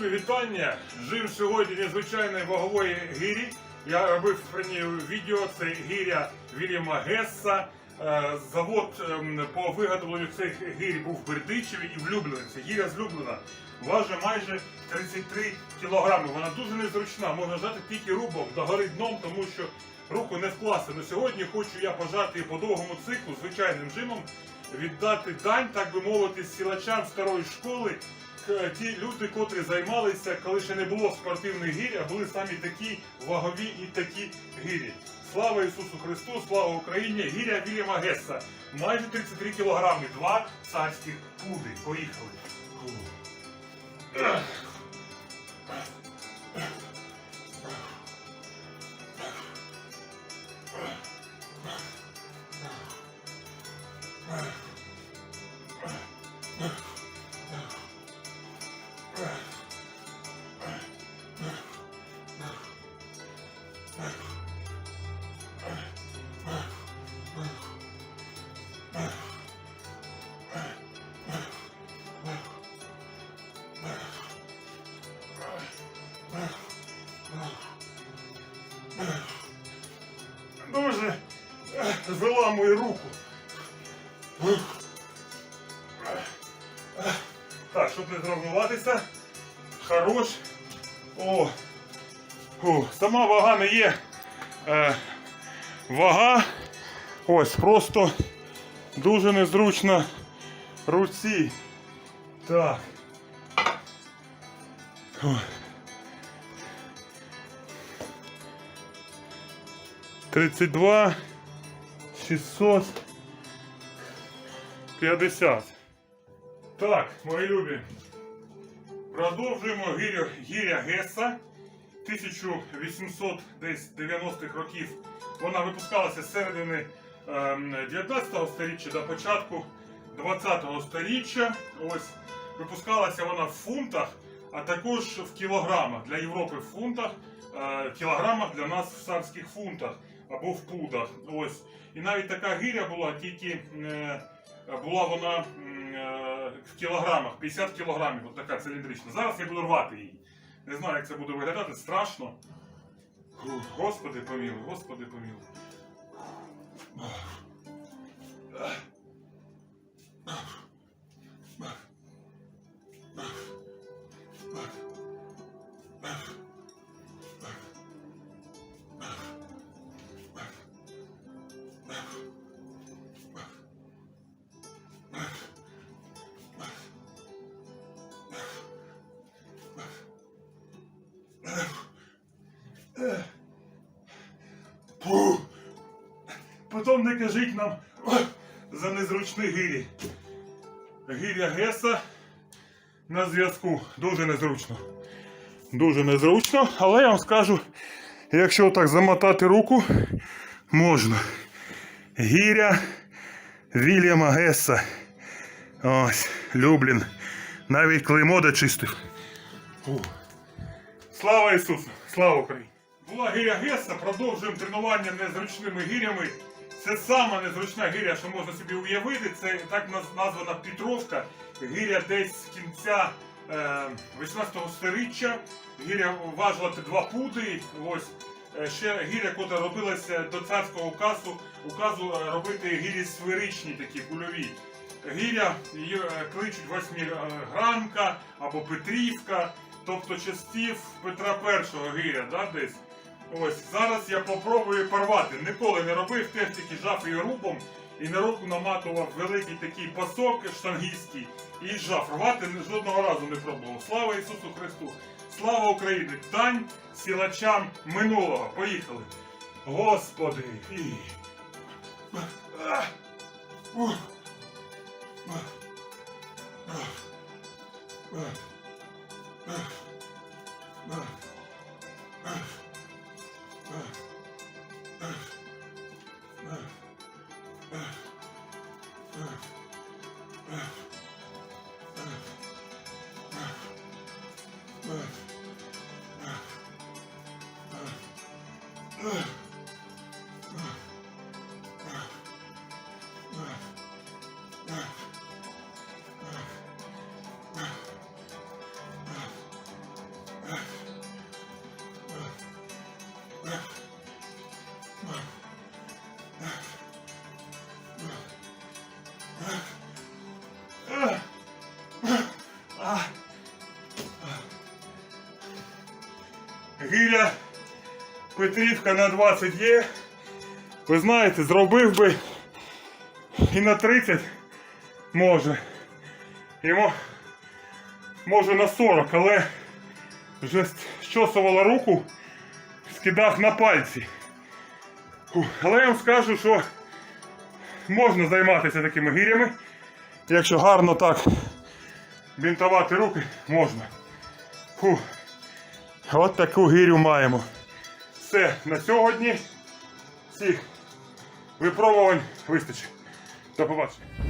любі вітання. Жив сьогодні незвичайної вагової гирі. Я робив про відео. Це гиря Вільяма Гесса. Е, Завод ем, по виготовленню цих гір був в Бердичеві і в Люблінці. Гіря з Люблина важить майже 33 кілограми. Вона дуже незручна. Можна жати тільки рубом догори дном, тому що руку не вкласти. Но сьогодні хочу я пожати по довгому циклу звичайним жимом, віддати дань, так би мовити, сілачам старої школи. К- Ті люди, котрі займалися, коли ще не було спортивних гір, а були самі такі вагові і такі гірі. Слава Ісусу Христу, слава Україні! Гіря Вільяма Гесса. Майже 33 кілограми, два царських пуди. Поїхали. Виламує руку. Так, щоб не травмуватися. Хорош. О. О, сама вага не є. Е, вага. Ось, просто дуже незручно руці. Так. О. 32 650. Так, мої любі. Продовжуємо гіря, гіря Геса 1890-х років. Вона випускалася з середини ем, 19 століття до початку 20-го століття. Ось випускалася вона в фунтах, а також в кілограмах. Для Європи в фунтах, е, кілограмах для нас в царських фунтах або в пудах. Ось. І навіть така гиря була, тільки е, була вона е, в кілограмах, 50 кілограмів, от така циліндрична. Зараз я буду рвати її. Не знаю, як це буде виглядати, страшно. Господи помілуй, Господи помілуй. Потім не кажіть нам за незручні гирі. Гиря Геса на зв'язку. Дуже незручно. Дуже незручно, але я вам скажу, якщо так замотати руку, можна. Гіря Вільяма Геса. Ось, Люблін. Навіть клеймо дочистив. Фу. Слава Ісусу! Слава Україні! Була гиря Геса, продовжуємо тренування незручними гирями. Це сама незручна гиря, що можна собі уявити. Це так названа Петровка. Гиря десь з кінця е, 18 століття. Гиря важила два пуди. Ось Е, ще гиря, яка робилася до царського указу, указу е, робити гирі сферичні, такі кульові. Гіря її е, кличуть восьмигранка або Петрівка, тобто частів Петра І гиря, да, десь. Ось зараз я попробую порвати. Ніколи не робив, теж тільки жав її рубом і на руку наматував великий такий пасок штангійський і жаф. Рвати жодного разу не пробував. Слава Ісусу Христу! Слава Україні! Дань сілачам минулого! Поїхали! Господи! І... Ugh. Ух! Петрівка на 20 є. Ви знаєте, зробив би і на 30 може. Йому може на 40, але вже щосувало руку, скидав на пальці. Але я вам скажу, що можна займатися такими гирями. Якщо гарно так бінтувати руки, можна. Фу. От таку гирю маємо. Все, на сьогодні всіх випробувань вистачить. До побачення.